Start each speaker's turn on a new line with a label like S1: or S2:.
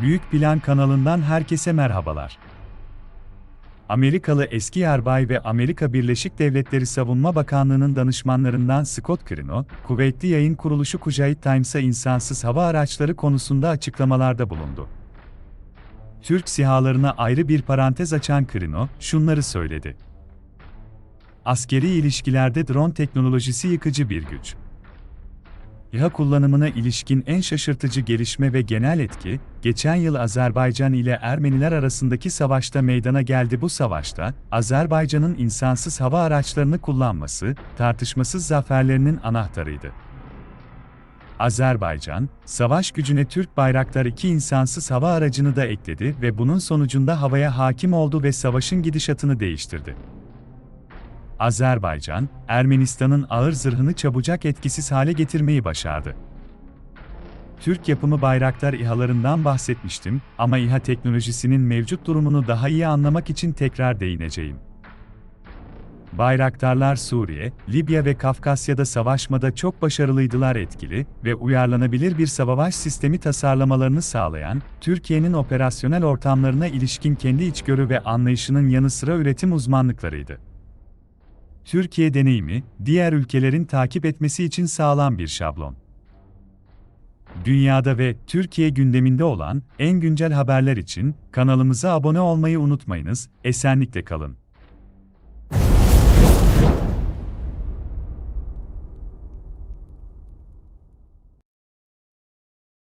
S1: Büyük Plan kanalından herkese merhabalar. Amerikalı eski yarbay ve Amerika Birleşik Devletleri Savunma Bakanlığı'nın danışmanlarından Scott Crino, kuvvetli yayın kuruluşu Kujait Times'a insansız hava araçları konusunda açıklamalarda bulundu. Türk sihalarına ayrı bir parantez açan Crino, şunları söyledi. Askeri ilişkilerde drone teknolojisi yıkıcı bir güç. İHA kullanımına ilişkin en şaşırtıcı gelişme ve genel etki, geçen yıl Azerbaycan ile Ermeniler arasındaki savaşta meydana geldi bu savaşta, Azerbaycan'ın insansız hava araçlarını kullanması, tartışmasız zaferlerinin anahtarıydı. Azerbaycan, savaş gücüne Türk Bayraktar 2 insansız hava aracını da ekledi ve bunun sonucunda havaya hakim oldu ve savaşın gidişatını değiştirdi. Azerbaycan, Ermenistan'ın ağır zırhını çabucak etkisiz hale getirmeyi başardı. Türk yapımı Bayraktar İHA'larından bahsetmiştim ama İHA teknolojisinin mevcut durumunu daha iyi anlamak için tekrar değineceğim. Bayraktarlar Suriye, Libya ve Kafkasya'da savaşmada çok başarılıydılar etkili ve uyarlanabilir bir savaş sistemi tasarlamalarını sağlayan, Türkiye'nin operasyonel ortamlarına ilişkin kendi içgörü ve anlayışının yanı sıra üretim uzmanlıklarıydı. Türkiye deneyimi, diğer ülkelerin takip etmesi için sağlam bir şablon. Dünyada ve Türkiye gündeminde olan en güncel haberler için kanalımıza abone olmayı unutmayınız, esenlikle kalın.